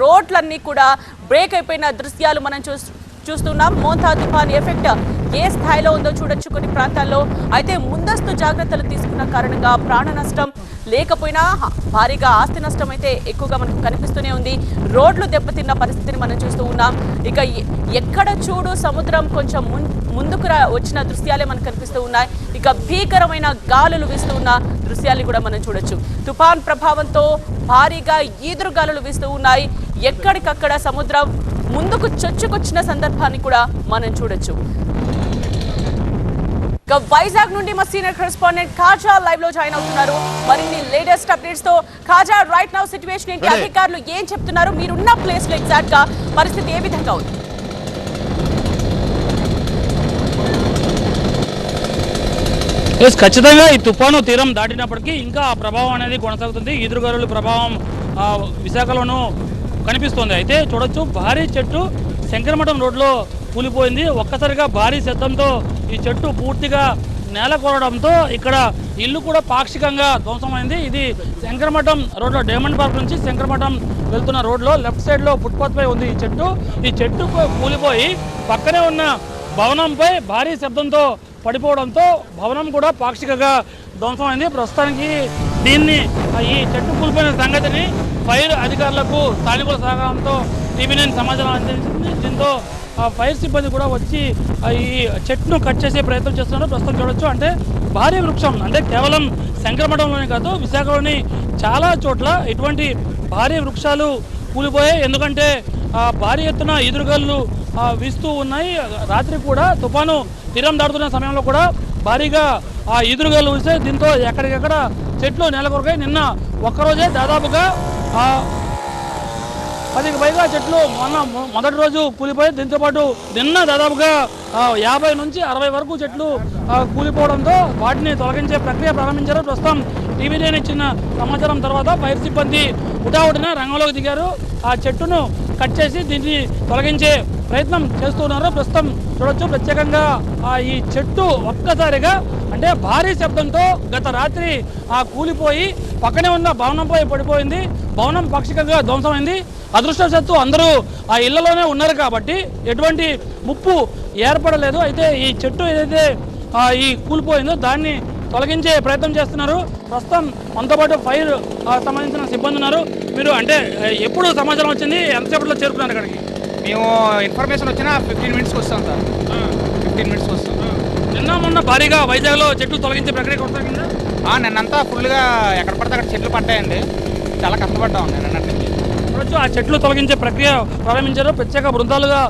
రోడ్లన్నీ కూడా బ్రేక్ అయిపోయిన దృశ్యాలు మనం చూస్ చూస్తున్నాం. మోంతా తుఫాన్ ఎఫెక్ట్ ఏ స్థాయిలో ఉందో చూడొచ్చు కొన్ని ప్రాంతాల్లో. అయితే ముందస్తు జాగ్రత్తలు తీసుకున్న కారణంగా ప్రాణ నష్టం లేకపోయినా భారీగా ఆస్తి నష్టం అయితే ఎక్కువగా మనకు కనిపిస్తూనే ఉంది. రోడ్లు దెబ్బతిన్న పరిస్థితిని మనం చూస్తూ ఉన్నాం. ఇక ఎక్కడ చూడు సముద్రం కొంచెం ముం- ముందుకు వచ్చిన దృశ్యాలే మనకు కనిపిస్తూ ఉన్నాయి. ఇక భీకరమైన గాలులు వీస్తూ ఉన్న దృశ్యాలు కూడా మనం చూడొచ్చు. తుఫాన్ ప్రభావంతో భారీగా ఈదురు గాలులు వీస్తూ ఉన్నాయి. ఎక్కడికక్కడ సముద్రం ముందుకు చొచ్చుకొచ్చిన సందర్భాన్ని కూడా మనం చూడొచ్చు. వైజాగ్ నుండి మా సీనియర్ కరెస్పాండెంట్ ఖాజా లైవ్లో జాయిన్ అవుతున్నారు. మరిన్ని లేటెస్ట్ అప్డేట్స్తో ఖాజా రైట్ నౌ సిచ్యువేషన్ ఏంటి. అధికారులు ఏం చెప్తున్నారు? మీరున్న ప్లేస్లో ఎగ్జాక్ట్గా పరిస్థితి ఏ విధంగా ఉంది? ఎస్ ఖచ్చితంగా ఈ తుఫాను తీరం దాటినప్పటికీ ఇంకా ఆ ప్రభావం అనేది కొనసాగుతుంది. ఈదురుగాలుల ప్రభావం విశాఖలోనూ కనిపిస్తోంది. అయితే చూడొచ్చు భారీ చెట్టు శంకరమఠం రోడ్లో కూలిపోయింది. ఒక్కసారిగా భారీ శబ్దంతో ఈ చెట్టు పూర్తిగా నేల కోరడంతో ఇక్కడ ఇల్లు కూడా పాక్షికంగా ధ్వంసమైంది. ఇది శంకరమఠం రోడ్లో డైమండ్ పార్క్ నుంచి శంకరమఠం వెళ్తున్న రోడ్లో లెఫ్ట్ సైడ్లో ఫుట్పాత్ పై ఉంది ఈ చెట్టు. ఈ చెట్టు కూలిపోయి పక్కనే ఉన్న భవనంపై భారీ శబ్దంతో పడిపోవడంతో భవనం కూడా పాక్షికంగా ధ్వంసమైంది. ప్రస్తుతానికి దీన్ని ఈ చెట్టు కూలిపోయిన సంగతిని ఫైర్ అధికారులకు స్థానికుల సహకారంతో టీవీ నైన్ సమాచారం అందించింది. దీంతో ఫైర్ సిబ్బంది కూడా వచ్చి ఈ చెట్టును కట్ చేసే ప్రయత్నం చేస్తున్నారు. ప్రస్తుతం చూడొచ్చు. అంటే భారీ వృక్షం. అంటే కేవలం శంకరమఠంలోనే కాదు విశాఖలోని చాలా చోట్ల ఇటువంటి భారీ వృక్షాలు కూలిపోయాయి. ఎందుకంటే భారీ ఎత్తున ఎదురుగల్లు వీస్తూ ఉన్నాయి. రాత్రి కూడా తుఫాను తీరం దాటుతున్న సమయంలో కూడా భారీగా ఆ ఎదురుగల్లు వీస్తే దీంతో ఎక్కడికెక్కడ చెట్లు నెలకొరకాయి. నిన్న ఒక్కరోజే దాదాపుగా పదికి పైగా చెట్లు మొన్న మొ- మొదటి రోజు కూలిపోయి దీంతోపాటు నిన్న దాదాపుగా యాభై నుంచి అరవై వరకు చెట్లు కూలిపోవడంతో వాటిని తొలగించే ప్రక్రియ ప్రారంభించారు. ప్రస్తుతం టీవీ ఇచ్చిన సమాచారం తర్వాత ఫైర్ సిబ్బంది ఉటావుటిన రంగంలోకి దిగారు. ఆ చెట్టును కట్ చేసి దీన్ని తొలగించే ప్రయత్నం చేస్తున్నారు. ప్రస్తుతం చూడొచ్చు ప్రత్యేకంగా ఈ చెట్టు ఒక్కసారిగా అంటే భారీ శబ్దంతో గత రాత్రి ఆ కూలిపోయి పక్కనే ఉన్న భవనంపై పడిపోయింది. భవనం పాక్షికంగా ధ్వంసమైంది. అదృష్టవశాత్తు అందరూ ఆ ఇళ్ళలోనే ఉన్నారు కాబట్టి ఎటువంటి ముప్పు ఏర్పడలేదు. అయితే ఈ చెట్టు ఏదైతే ఈ కూలిపోయిందో దాన్ని తొలగించే ప్రయత్నం చేస్తున్నారు. ప్రస్తుతం మనతో పాటు ఫైర్ సంబంధించిన సిబ్బంది ఉన్నారు. మీరు అంటే ఎప్పుడు సమాచారం వచ్చింది? ఎంతసేపట్లో చేరుకున్నారు అక్కడికి? మేము ఇన్ఫర్మేషన్ వచ్చిన ఫిఫ్టీన్ మినిట్స్కి వస్తాం సార్. ఫిఫ్టీన్ మినిట్స్కి వస్తాం. నిన్న మొన్న భారీగా వైజాగ్లో చెట్లు తొలగించే ప్రక్రియ కొనసాగిందా? ఆ, నిన్నంతా ఫుల్గా ఎక్కడ పడితే అక్కడ చెట్లు పడ్డాయండి. చాలా కష్టపడ్డాం నిన్నటి నుంచి. చూడొచ్చు ఆ చెట్లు తొలగించే ప్రక్రియ ప్రారంభించారు. ప్రత్యేక బృందాలుగా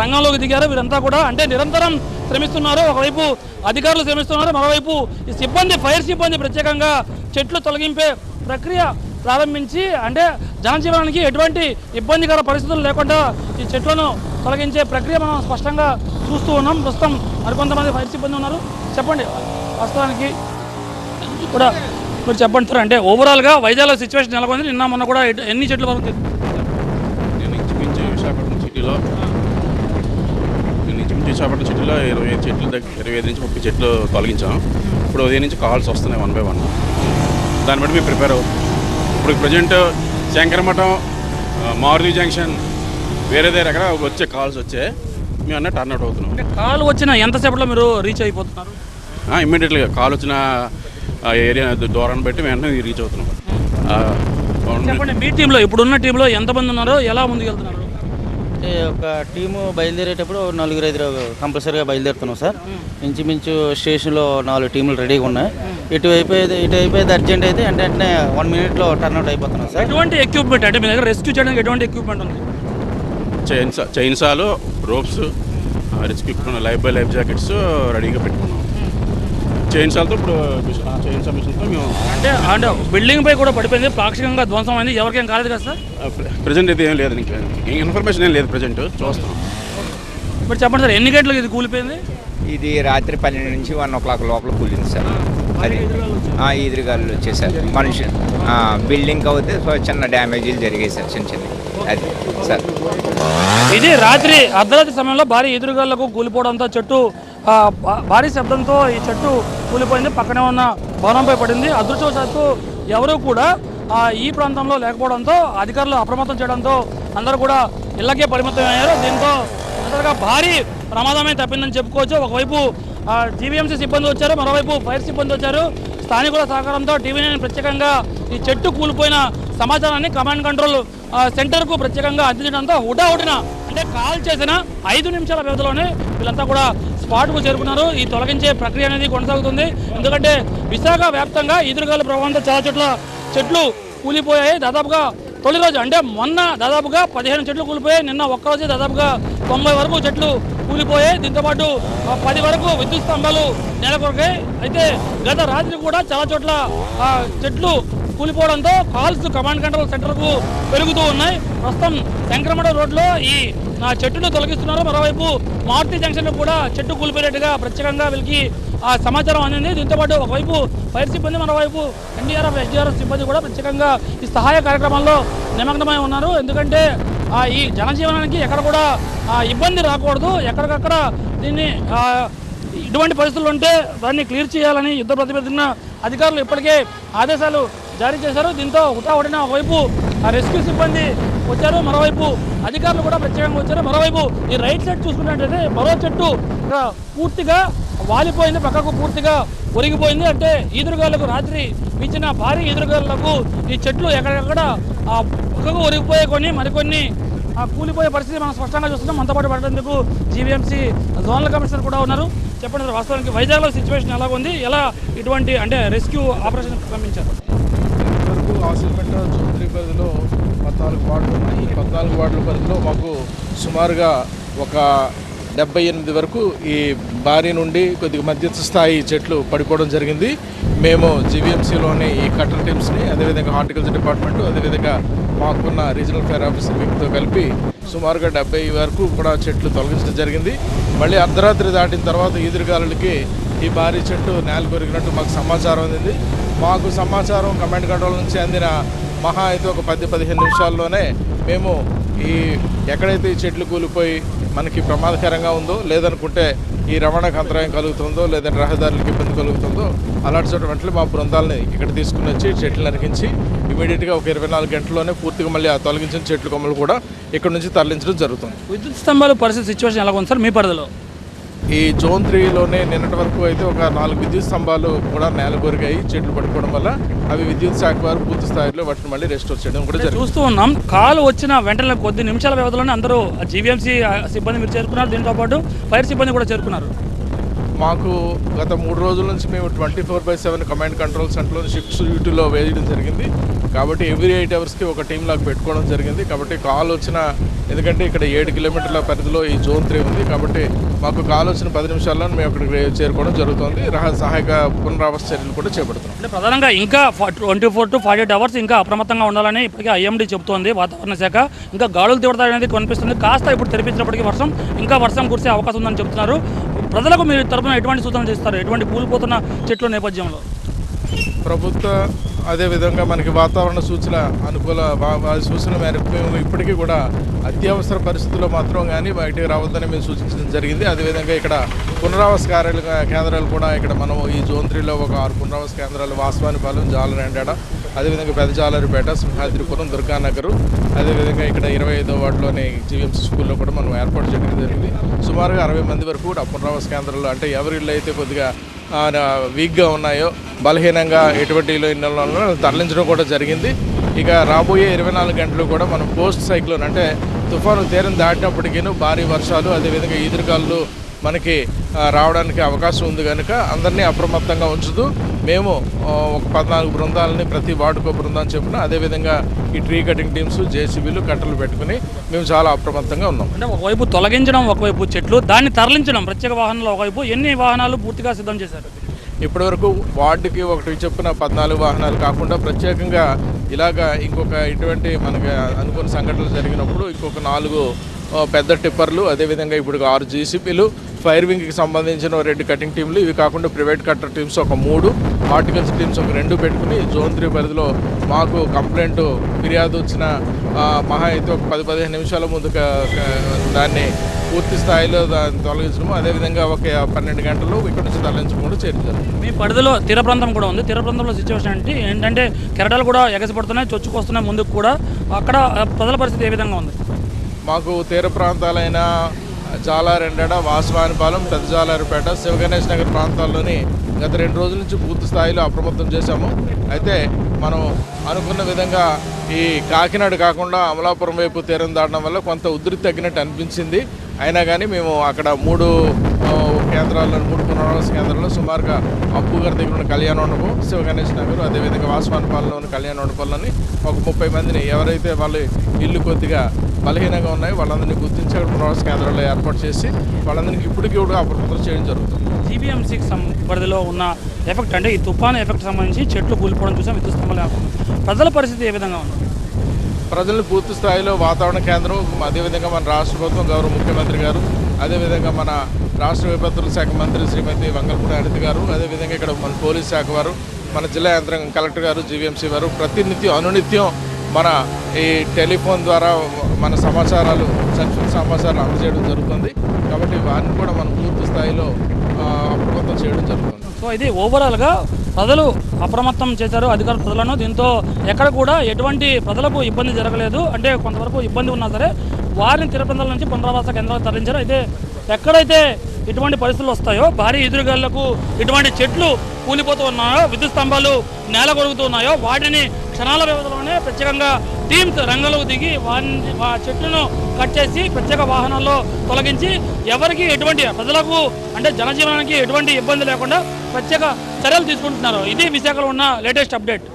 రంగంలోకి దిగారు. వీరంతా కూడా అంటే నిరంతరం శ్రమిస్తున్నారు. ఒకవైపు అధికారులు శ్రమిస్తున్నారు. మరోవైపు ఈ సిబ్బంది ఫైర్ సిబ్బంది ప్రత్యేకంగా చెట్లు తొలగింపే ప్రక్రియ ప్రారంభించి అంటే జనజీవనానికి ఎటువంటి ఇబ్బందికర పరిస్థితులు లేకుండా ఈ చెట్లను తొలగించే ప్రక్రియ మనం స్పష్టంగా చూస్తూ ఉన్నాం. ప్రస్తుతం మరికొంతమంది ఫైర్ సిబ్బంది ఉన్నారు. చెప్పండి. వాస్తవానికి కూడా మీరు చెప్పండి సార్. అంటే ఓవరాల్గా వైజాగ్లో సిచ్యువేషన్ నెలకొంది నిన్న మొన్న కూడా ఎన్ని చెట్లు వరకు నేను ఇంచుమించు విశాఖపట్నం సిటీలో. నేను ఇంచుమించు విశాఖపట్నం సిటీలో ఇరవై ఐదు చెట్లు దగ్గర ఇరవై ఐదు నుంచి ముప్పై చెట్లు తొలగించాం. ఇప్పుడు ఉదయం నుంచి కాల్స్ వస్తున్నాయి వన్ బై వన్. దాన్ని బట్టి మేము ప్రిపేర్ అవుతాం ఇప్పుడు ప్రజెంట్ శంకరమఠం మారుతి జంక్షన్ వేరే దగ్గర వచ్చే కాల్స్ వచ్చే. మేము అన్న టర్న్అవుట్ అవుతున్నాం. అంటే కాల్ వచ్చిన ఎంతసేపట్లో మీరు రీచ్ అయిపోతున్నారు? ఇమ్మీడియట్గా కాల్ వచ్చిన ఆ ఏరియా దూరాన్ని బట్టి వెంటనే రీచ్ అవుతున్నాం. చెప్పండి మీ టీంలో ఇప్పుడున్న టీంలో ఎంతమంది ఉన్నారో ఎలా ముందుకెళ్తున్నారు? అంటే ఒక టీము బయలుదేరేటప్పుడు నలుగురు ఐదు కంపల్సరీగా బయలుదేరుతున్నాం సార్. ఇంచుమించు స్టేషన్లో నాలుగు టీములు రెడీగా ఉన్నాయి. ఇటు అయిపోయేది ఇటు అయిపోయేది అర్జెంట్ అయితే వెంట వెంటనే వన్ మినిట్లో టర్న్అవుట్ అయిపోతున్నాం సార్. ఎటువంటి ఎక్విప్మెంట్ అంటే మీ దగ్గర రెస్క్యూ చేయడానికి ఎటువంటి ఎక్విప్మెంట్ ఉంది? Chains చైన్సాలు ropes rescue life buoy life jackets రెడీగా పెట్టుకున్నాం. చైన్సాలతో ఇప్పుడు చైన్సా మిషన్తో మేము అంటే అంటే బిల్డింగ్ పై కూడా పడిపోయింది పాక్షికంగా ధ్వంసం అయింది ఎవరికేం కాలేదు కదా సార్? ప్రజెంట్ అయితే ఏం లేదు ఇంకా ఇన్ఫర్మేషన్ ఏం లేదు ప్రజెంట్ చూస్తాం. ఇప్పుడు చెప్పండి సార్ ఎన్ని గంటలకు ఇది కూలిపోయింది? ఇది రాత్రి పన్నెండు నుంచి వన్ ఓ క్లాక్ లోపల కూలింది సార్. అది. ఆ, ఈదురుగాలు వచ్చేసారు మనిషి ఆ, బిల్డింగ్ అవుతే సో చిన్న డ్యామేజీలు జరిగాయి సార్ చిన్న చిన్న అది సార్. ఇది రాత్రి అర్ధరాత్రి సమయంలో భారీ ఎదురుగాళ్ళకు కూలిపోవడంతో చెట్టు భారీ శబ్దంతో ఈ చెట్టు కూలిపోయింది. పక్కనే ఉన్న భవనంపై పడింది. అదృష్టవశాత్తు ఎవరూ కూడా ఈ ప్రాంతంలో లేకపోవడంతో అధికారులు అప్రమత్తం చేయడంతో అందరూ కూడా ఇళ్ళకే పరిమితం అయ్యారు. దీంతో అందరిగా భారీ ప్రమాదమే తప్పిందని చెప్పుకోవచ్చు. ఒకవైపు జీవీఎంసీ సిబ్బంది వచ్చారు. మరోవైపు ఫైర్ సిబ్బంది వచ్చారు. స్థానికుల సహకారంతో టీవీ నైన్ ప్రత్యేకంగా ఈ చెట్టు కూలిపోయిన సమాచారాన్ని కమాండ్ కంట్రోల్ సెంటర్కు ప్రత్యేకంగా అందించడంతో హుటాహుటిన అంటే కాల్ చేసిన ఐదు నిమిషాల వ్యవధిలోనే వీళ్ళంతా కూడా స్పాట్కు చేరుకున్నారు. ఈ తొలగించే ప్రక్రియ అనేది కొనసాగుతుంది. ఎందుకంటే విశాఖ వ్యాప్తంగా ఎదురుగాల ప్రభావంతో చాలా చోట్ల చెట్లు కూలిపోయాయి. దాదాపుగా తొలి రోజు అంటే మొన్న దాదాపుగా పదిహేను చెట్లు కూలిపోయాయి. నిన్న ఒక్కరోజే దాదాపుగా తొంభై వరకు చెట్లు కూలిపోయాయి. దీంతోపాటు పది వరకు విద్యుత్ స్తంభాలు నెలకొరకాయి అయితే గత రాత్రి కూడా చాలా చోట్ల చెట్లు కూలిపోవడంతో కాల్స్ కమాండ్ కంట్రోల్ సెంటర్కు పెరుగుతూ ఉన్నాయి. ప్రస్తుతం శంకరమడ రోడ్లో ఈ నా చెట్టును తొలగిస్తున్నారు మరోవైపు మారుతి జంక్షన్ కూడా చెట్టు కూలిపోయినట్టుగా ప్రత్యేకంగా వీళ్ళకి ఆ సమాచారం అందింది. దీంతో పాటు ఒకవైపు ఫైర్ సిబ్బంది మరోవైపు ఎన్డీఆర్ఎఫ్ ఎస్డీఆర్ఎఫ్ సిబ్బంది కూడా ప్రత్యేకంగా ఈ సహాయ కార్యక్రమంలో నిమగ్నమై ఉన్నారు. ఎందుకంటే ఆ, ఈ జనజీవనానికి ఎక్కడ కూడా ఆ, ఇబ్బంది రాకూడదు. ఎక్కడికక్కడ దీన్ని ఇటువంటి పరిస్థితులు ఉంటే దాన్ని క్లియర్ చేయాలని యుద్ధ ప్రతిపాదన అధికారులు ఇప్పటికే ఆదేశాలు జారీ చేశారు. దీంతో హుటాహుటిన ఒకవైపు ఆ రెస్క్యూ సిబ్బంది వచ్చారు. మరోవైపు అధికారులు కూడా ప్రత్యేకంగా వచ్చారు. మరోవైపు ఈ రైట్ సైడ్ చూసుకున్నట్టయితే మరో చెట్టు పూర్తిగా వాలిపోయింది. పక్కకు పూర్తిగా ఒరిగిపోయింది. అంటే ఈదురుగాలకు రాత్రి మించిన భారీ ఈదురుగాలకు ఈ చెట్లు ఎక్కడెక్కడ ఆ పక్కకు ఒరిగిపోయే కొన్ని మరికొన్ని ఆ కూలిపోయే పరిస్థితి మనం స్పష్టంగా చూస్తున్నాం. మనతో పాటు పడేందుకు జీవీఎంసీ జోనల్ కమిషనర్ కూడా ఉన్నారు. చెప్పండి సార్, వాస్తవానికి వైజాగ్లో సిచ్యువేషన్ ఎలా ఉంది? ఎలా ఇటువంటి అంటే రెస్క్యూ ఆపరేషన్ ప్రారంభించారు? వరకు ఆసిల్మెంట పరిధిలో పద్నాలుగు వార్డులు ఉన్నాయి. ఈ పద్నాలుగు వార్డుల పరిధిలో మాకు సుమారుగా ఒక డెబ్బై ఎనిమిది వరకు ఈ భారీ నుండి కొద్దిగా మధ్యస్థ స్థాయి చెట్లు పడిపోవడం జరిగింది. మేము జీవీఎంసీలోని ఈ కట్టర్ టీమ్స్ని అదేవిధంగా హార్టికల్చర్ డిపార్ట్మెంట్ అదేవిధంగా మాకున్న రీజనల్ ఫైర్ ఆఫీసర్ వీటితో కలిపి సుమారుగా డెబ్బై వరకు కూడా చెట్లు తొలగించడం జరిగింది. మళ్ళీ అర్ధరాత్రి దాటిన తర్వాత ఈదురుగాలులకి ఈ భారీ చెట్టు నేల కొరిగినట్టు మాకు సమాచారం అందింది. మాకు సమాచారం కమాండ్ కంట్రోల్ నుంచి అందిన మహా అయితే ఒక పది పదిహేను నిమిషాల్లోనే మేము ఈ ఎక్కడైతే ఈ చెట్లు కూలిపోయి మనకి ప్రమాదకరంగా ఉందో లేదనుకుంటే ఈ రవాణాకు అంతరాయం కలుగుతుందో లేదంటే రహదారులకు ఇబ్బంది కలుగుతుందో అలాంటి చోట వెంటనే మా బృందాలని ఇక్కడ తీసుకుని వచ్చి చెట్లు నరికించి ఇమీడియట్గా ఒక ఇరవై నాలుగు గంటల్లోనే పూర్తిగా మళ్ళీ ఆ తొలగించిన చెట్లు కొమ్మలు కూడా ఇక్కడ నుంచి తరలించడం జరుగుతుంది. విద్యుత్ స్తంభాల పరిస్థితి సిచ్యువేషన్ ఎలా ఉంది సార్ మీ పరిధిలో? ఈ జోన్ త్రీలోనే నిన్నటి వరకు అయితే ఒక నాలుగు విద్యుత్ స్తంభాలు కూడా నేల కొరిగాయి చెట్లు పడిపోవడం వల్ల అవి విద్యుత్ శాఖ వారు పూర్తి స్థాయిలో వాటిని మళ్ళీ రెస్టోర్ చేయడం కూడా చూస్తూ ఉన్నాం. కాలు వచ్చిన వెంటనే కొద్ది నిమిషాల వ్యవధిలోనే అందరూ జీవీఎంసీ సిబ్బంది మీరు చేరుకున్నారు. దీంతో పాటు ఫైర్ సిబ్బంది కూడా చేరుకున్నారు. మాకు గత మూడు రోజుల నుంచి మేము twenty four by seven command control సెంటర్లో షిఫ్ట్స్ డ్యూటీలో వేయడం జరిగింది. కాబట్టి ఎవ్రీ ఎయిట్ అవర్స్కి ఒక టీం లాగా పెట్టుకోవడం జరిగింది. కాబట్టి కాల్ వచ్చిన ఎందుకంటే ఇక్కడ ఏడు కిలోమీటర్ల పరిధిలో ఈ జోన్ త్రీ ఉంది. కాబట్టి మాకు కాల్ వచ్చిన పది నిమిషాల్లో మేము అక్కడికి చేరుకోవడం జరుగుతుంది. సహాయక పునరావాస చర్యలు కూడా చేపడుతున్నాం. అంటే ప్రధానంగా ఇంకా twenty four to forty eight hours ఇంకా అప్రమత్తంగా ఉండాలని ఇప్పటికే ఐఎండీ చెబుతోంది వాతావరణ శాఖ. ఇంకా గాడులు తీవ్రత అనేది కనిపిస్తుంది. కాస్త ఇప్పుడు తెరిపించినప్పటికీ వర్షం ఇంకా వర్షం కురిసే అవకాశం ఉందని చెబుతున్నారు ప్రజలకు మీరు తరపున ఎటువంటి సూచనలు చేస్తారు? ఎటువంటి కూలిపోతున్న చెట్ల నేపథ్యంలో? ప్రభుత్వ అదేవిధంగా మనకి వాతావరణ సూచన అనుకూల సూచన మేరకు మేము ఇప్పటికీ కూడా అత్యవసర పరిస్థితుల్లో మాత్రం కానీ బయటికి రావద్దని మేము సూచించడం జరిగింది. అదేవిధంగా ఇక్కడ పునరావాస కార్యాలు కేంద్రాలు కూడా ఇక్కడ మనం ఈ జోన్ త్రీలో ఒక ఆరు పునరావాస కేంద్రాలు వాస్వానిపాలెం జాలరెండాడ అదేవిధంగా పెదజాలరిపేట సింహాద్రిపురం దుర్గానగర్ అదేవిధంగా ఇక్కడ ఇరవై ఐదో వార్డులోని జీవీఎంసీ స్కూల్లో కూడా మనం ఏర్పాటు చేయడం జరిగింది. సుమారుగా అరవై మంది వరకు కూడా పునరావాస కేంద్రాలు అంటే ఎవరి ఇళ్ళు అయితే కొద్దిగా వీక్గా ఉన్నాయో బలహీనంగా ఎటువంటి తరలించడం కూడా జరిగింది. ఇక రాబోయే ఇరవై నాలుగు గంటలు కూడా మనం పోస్ట్ సైక్లోన్ అంటే తుఫాను తీరం దాటినప్పటికీను భారీ వర్షాలు అదేవిధంగా ఈదురుగాలు మనకి రావడానికి అవకాశం ఉంది కనుక అందరినీ అప్రమత్తంగా ఉంచుతూ మేము ఒక పద్నాలుగు బృందాలని ప్రతి వార్డుకో బృందం చెప్పిన అదేవిధంగా ఈ ట్రీ కటింగ్ టీమ్స్ జేసీబీలు కట్టలు పెట్టుకుని మేము చాలా అప్రమత్తంగా ఉన్నాం. అంటే ఒకవైపు తొలగించడం ఒకవైపు చెట్లు దాన్ని తరలించడం ప్రత్యేక వాహనాలు ఒకవైపు ఎన్ని వాహనాలు పూర్తిగా సిద్ధం చేశారు? ఇప్పటివరకు వార్డుకి ఒకటి చొప్పున పద్నాలుగు వాహనాలు కాకుండా ప్రత్యేకంగా ఇలాగా ఇంకొక ఇటువంటి మనకి అనుకున్న సంఘటనలు జరిగినప్పుడు ఇంకొక నాలుగు పెద్ద టిప్పర్లు అదేవిధంగా ఇప్పుడు ఆరు జీసీపీలు ఫైర్ వింగ్కి సంబంధించిన రెండు కటింగ్ టీంలు. ఇవి కాకుండా ప్రైవేట్ కట్టర్ టీమ్స్ ఒక మూడు హార్టికల్చర్ టీమ్స్ ఒక రెండు పెట్టుకుని జోన్ త్రీ పరిధిలో మాకు కంప్లైంట్ ఫిర్యాదు వచ్చిన మహా అయితే ఒక పది పదిహేను నిమిషాల ముందు దాన్ని పూర్తి స్థాయిలో దాన్ని తొలగించడము అదేవిధంగా ఒక పన్నెండు గంటలు ఇక్కడ నుంచి తరలించడం కూడా చేయడం జరుగుతుంది మీ పరిధిలో తీర ప్రాంతం కూడా ఉంది. తీర ప్రాంతంలో సిచ్యువేషన్ అంటే ఏంటంటే కెరటాలు కూడా ఎగసిపడుతున్నాయి చొచ్చుకొస్తున్నాయి ముందుకు కూడా. అక్కడ ప్రజల పరిస్థితి ఏ విధంగా ఉంది? మాకు తీర ప్రాంతాలైన చాలా వాసవానిపాలెం పెద్ద జాలారిపేట శివగణేష్ నగర్ ప్రాంతాల్లోని గత రెండు రోజుల నుంచి పూర్తి స్థాయిలో అప్రమత్తం చేశాము. అయితే మనం అనుకున్న విధంగా ఈ కాకినాడ కాకుండా అమలాపురం వైపు తీరం దాటడం వల్ల కొంత ఉధృతి తగ్గినట్టు అనిపించింది. అయినా కానీ మేము అక్కడ మూడు కేంద్రాల్లో మూడు పునరావాస కేంద్రాల్లో సుమారుగా అప్పు గారి దగ్గర ఉన్న కళ్యాణ మండపం శివగణేష్ నగర్ అదేవిధంగా వాసవానిపాలెంలో ఉన్న కళ్యాణ మండపంలోని ఒక ముప్పై మందిని ఎవరైతే వాళ్ళ ఇల్లు కొద్దిగా బలహీనంగా ఉన్నాయో వాళ్ళందరినీ గుర్తించి అక్కడ పునరావాస కేంద్రాల్లో ఏర్పాటు చేసి వాళ్ళందరికీ ఇప్పటికీ కూడా అప్రమత్తం చేయడం జరుగుతుంది. జీబీఎంసీకి పరిధిలో ఉన్న ఎఫెక్ట్ అంటే ఈ తుఫాను ఎఫెక్ట్ సంబంధించి చెట్లు కూలిపోవడం చూసాం విద్యుత్ స్తంభాలు ప్రజల పరిస్థితి ఏ విధంగా ఉంది? ప్రజలను పూర్తి స్థాయిలో వాతావరణ కేంద్రం అదేవిధంగా మన రాష్ట్ర ప్రభుత్వం గౌరవ ముఖ్యమంత్రి గారు అదేవిధంగా మన రాష్ట్ర విపత్తుల శాఖ మంత్రి శ్రీమతి వంగలపూడి హరిత గారు అదేవిధంగా ఇక్కడ మన పోలీస్ శాఖ వారు మన జిల్లా యంత్రాంగం కలెక్టర్ గారు జీవీఎంసీ వారు ప్రతినిత్యం అనునిత్యం మన ఈ టెలిఫోన్ ద్వారా మన సమాచారాలు సంక్షిప్త సమాచారాలు అందజేయడం జరుగుతుంది. కాబట్టి వారిని కూడా మనం పూర్తి స్థాయిలో అప్రమత్తం చేయడం జరుగుతుంది. సో ఇది ఓవరాల్గా ప్రజలు అప్రమత్తం చేశారు అధికార ప్రజలను. దీంతో ఎక్కడ కూడా ఎటువంటి ప్రజలకు ఇబ్బంది జరగలేదు. అంటే కొంతవరకు ఇబ్బంది ఉన్నా సరే వారిని తిరుపతి నుంచి పునరావాస కేంద్రాలకు తరలించారు. అయితే ఎక్కడైతే ఇటువంటి పరిస్థితులు వస్తాయో భారీ ఎదురుగాళ్ళకు ఇటువంటి చెట్లు కూలిపోతూ ఉన్నాయో విద్యుత్ స్తంభాలు నేల కొరుగుతూ ఉన్నాయో వాటిని క్షణాల వ్యవధిలోనే ప్రత్యేకంగా టీమ్స్ రంగంలోకి దిగి వారిని ఆ చెట్లను కట్ చేసి ప్రత్యేక వాహనాల్లో తొలగించి ఎవరికి ఎటువంటి ప్రజలకు అంటే జనజీవనానికి ఎటువంటి ఇబ్బంది లేకుండా ప్రత్యేక చర్యలు తీసుకుంటున్నారు. ఇది విశాఖలో ఉన్న latest update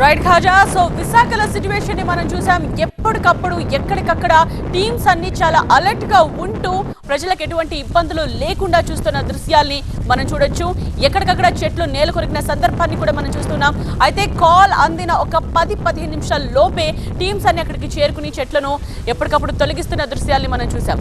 right Khaja so విశాఖలో సిచ్యువేషన్ని మనం చూసాం. ఎప్పటికప్పుడు ఎక్కడికక్కడ టీమ్స్ అన్ని చాలా అలర్ట్గా ఉంటూ ప్రజలకు ఎటువంటి ఇబ్బందులు లేకుండా చూస్తున్న దృశ్యాల్ని మనం చూడొచ్చు. ఎక్కడికక్కడ చెట్లు నేల కొరికిన సందర్భాన్ని కూడా మనం చూస్తున్నాం. అయితే కాల్ అందిన ఒక పది పదిహేను నిమిషాల లోపే టీమ్స్ అన్ని అక్కడికి చేరుకుని చెట్లను ఎప్పటికప్పుడు తొలగిస్తున్న దృశ్యాల్ని మనం చూసాం.